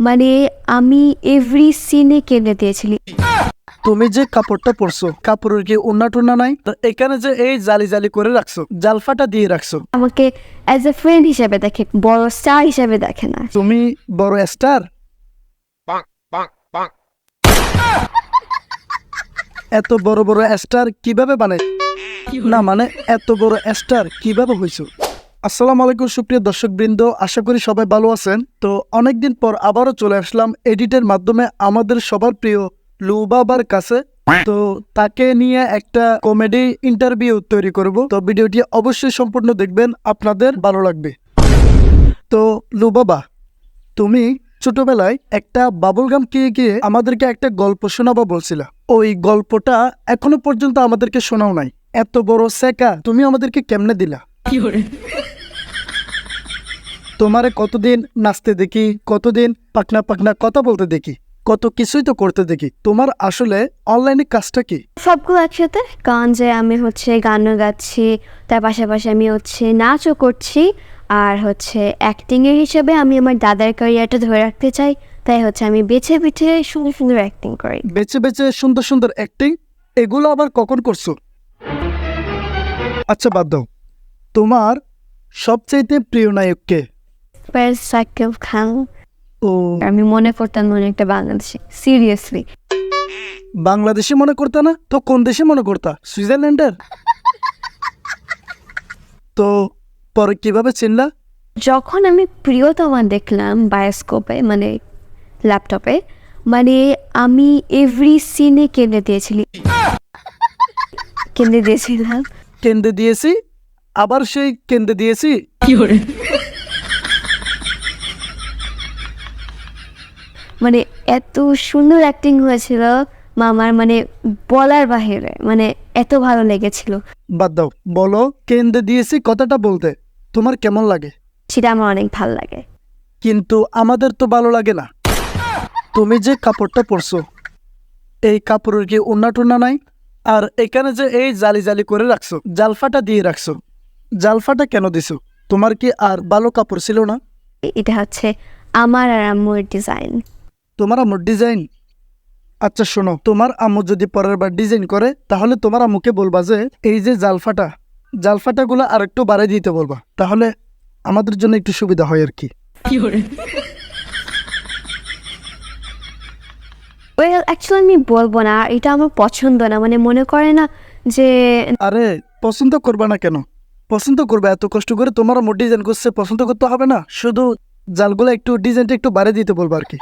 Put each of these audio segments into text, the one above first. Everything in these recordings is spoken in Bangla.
মানে আমি এভরি সিনে কেঁদে দিয়েছিলি। তুমি যে কাপড়টা পরছো কাপড়ের কি উন্না টুন্না নাই? তো এখানে যে এই জালি জালি করে রাখছো জালফাটা দিয়ে রাখছো। আমাকে অ্যাজ এ ফ্রেন্ড হিসেবে দেখে বড় স্টার হিসেবে দেখে না। তুমি বড় স্টার এত বড় বড় স্টার কীভাবে বানাই না মানে এত বড় স্টার কীভাবে হইছো? আসসালামু আলাইকুম, সুপ্রিয় দর্শক বৃন্দ আশা করি সবাই ভালো আছেন। তো অনেকদিন পর আবারও চলে আসলাম এডিটের মাধ্যমে আমাদের সবার প্রিয় লুবাবার কাছে। তো তাকে নিয়ে একটা কমেডি ইন্টারভিউ তৈরি করব। তো ভিডিওটি অবশ্যই সম্পূর্ণ দেখবেন, আপনাদের ভালো লাগবে। তো লুবাবা তুমি ছোটবেলায় একটা বাবুল গাম গিয়ে গিয়ে আমাদেরকে একটা গল্প শোনাবা বলছিলা। ওই গল্পটা এখনও পর্যন্ত আমাদেরকে শোনাও নাই। এত বড় সেকা তুমি আমাদেরকে কেমনে দিলা? তোমারে কতদিন নাচতে দেখি কতদিন পাকনা পাকনা কথা বলতে দেখি কত কিছুই তো করতে দেখি। তোমার আসলে অনলাইনে কাজটা কি? সবগুলো একসাথে। কারণ যে আমি হচ্ছে গানও গাচ্ছি তার পাশাপাশি আমি হচ্ছে নাচও করছি আর হচ্ছে অ্যাক্টিংয়ের হিসেবে আমি আমার দাদার ক্যারিয়ারটা ধরে রাখতে চাই তাই হচ্ছে আমি বেছে বেছে সুন্দর সুন্দর অ্যাক্টিং করি। বেছে বেছে সুন্দর সুন্দর অ্যাক্টিং এগুলো আবার কখন করছ? আচ্ছা বাদ দাও। তোমার সবচাইতে প্রিয় নায়ক কে প্যারিস সাকিব খান ও। আমি মনে করতাম মনে একটা বাংলাদেশি সিরিয়াসলি বাংলাদেশে মনে করতা না? তো কোন দেশে মনে করতা? সুইজারল্যান্ডের? তো পরে কীভাবে চিনলা? যখন আমি প্রিয়তমা দেখলাম বায়োস্কোপে মানে ল্যাপটপে মানে আমি এভরি সিনে কেঁদে দিয়েছিলি। কেঁদে দিয়েছিলাম। কেন্দ্রে দিয়েছি? আবার সেই কেন্দ্রে দিয়েছি? মানে এত সুন্দর অ্যাক্টিং হয়েছিল মামার মানে বলার বাহিরে মানে এত ভালো লেগেছিল। বাদ দাও বলো কেন্দ্রে দিয়েছি কথাটা বলতে তোমার কেমন লাগে? সেটা আমার অনেক ভালো লাগে। কিন্তু আমাদের তো ভালো লাগে না। তুমি যে কাপড়টা পরছো এই কাপড়ের কি উন্না টুন্না নাই? আর এখানে যে এই জালি জালি করে রাখছো জালফাটা দিয়ে রাখছো জালফাটা কেন দিছো? তোমার কি আর ভালো কাপড় ছিল না? এটা হচ্ছে আমার আর আম্মুর ডিজাইন তোমার আম্মুর ডিজাইন আচ্ছা শোনো তোমার আম্মু যদি পরের বার ডিজাইন করে তাহলে তোমার আম্মুকে বলবা যে এই যে জালফাটা জালফাটাগুলো আর একটু বাড়াই দিতে বলবা। তাহলে আমাদের জন্য একটু সুবিধা হয় আর কি। ওয়েল অ্যাকচুয়ালি আমি বলব না এটা আমার পছন্দ না মানে মনে করে না যে আরে পছন্দ করবা না কেন? পছন্দ করবে এত কষ্ট করে তোমার আম্মু ডিজাইন করছে পছন্দ করতে হবে না। শুধু জালগুলো একটু ডিজাইনটা একটু বাড়িয়ে দিতে বলব আর কি।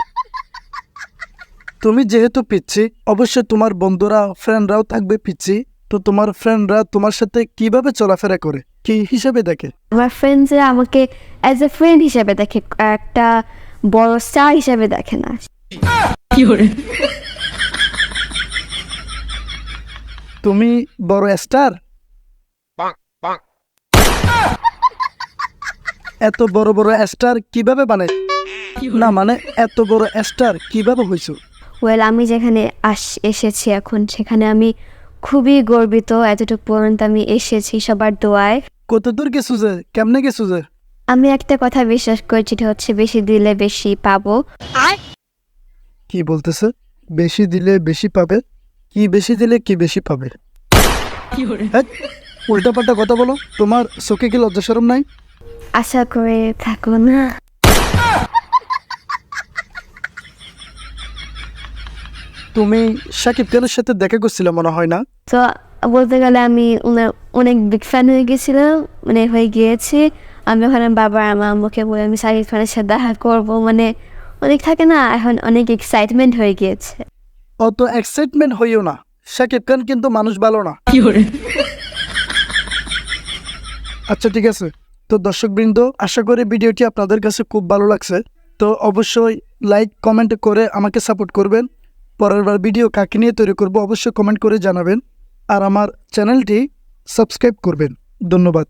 তুমি যেহেতু পিচ্ছি অবশ্যই তোমার বন্ধুরা ফ্রেন্ডরাও থাকবে পিচ্ছি। তো তোমার ফ্রেন্ডরা তোমার সাথে কীভাবে চলাফেরা করে? কি হিসাবে দেখে? আমার ফ্রেন্ডসরা আমাকে অ্যাজ এ ফ্রেন্ড হিসাবে দেখে একটা বড় স্টার হিসেবে দেখে না। তুমি বড় স্টার এত বড় বড় স্টার কীভাবে বানাই? না মানে এত বড় স্টার কীভাবে হয়েছো ওয়েল আমি যেখানে আস এসেছি এখন সেখানে আমি খুবই গর্বিত এতটুকু পর্যন্ত আমি এসেছি সবার দোয়ায়। কত দূর গেছো যে? কেমনে গেছো যে? আমি একটা কথা বিশ্বাস করি যেটা হচ্ছে বেশি দিলে বেশি পাবো। কি বলতেছে? বেশি দিলে বেশি পাবে? কি বেশি দিলে কি বেশি পাবে? উল্টা পাল্টা কথা বলো। তোমার চোখে কি লজ্জা সরম নাই? আশা করে থাকো না। তুমি সাকিব খানের সাথে দেখা করছিলে মনে হয় না? তো বলতে গেলে আমি অনেক বিগ ফ্যান হয়ে গেছিলাম মানে হয়ে গিয়েছি। আমি ওখানে বাবা আমার আম্মুকে বলে আমি সাকিব খানের সাথে দেখা করব মানে অনেক থাকে না এখন অনেক এক্সাইটমেন্ট হয়ে গিয়েছে। অত এক্সাইটমেন্ট হইও না। সাকিব খান কিন্তু মানুষ ভালো না। আচ্ছা ঠিক আছে। তো দর্শকবৃন্দ আশা করি ভিডিওটি আপনাদের কাছে খুব ভালো লাগছে। তো অবশ্যই লাইক কমেন্ট করে আমাকে সাপোর্ট করবেন। পরের বার ভিডিও কাকে নিয়ে তৈরি করব অবশ্যই কমেন্ট করে জানাবেন। আর আমার চ্যানেলটি সাবস্ক্রাইব করবেন। ধন্যবাদ।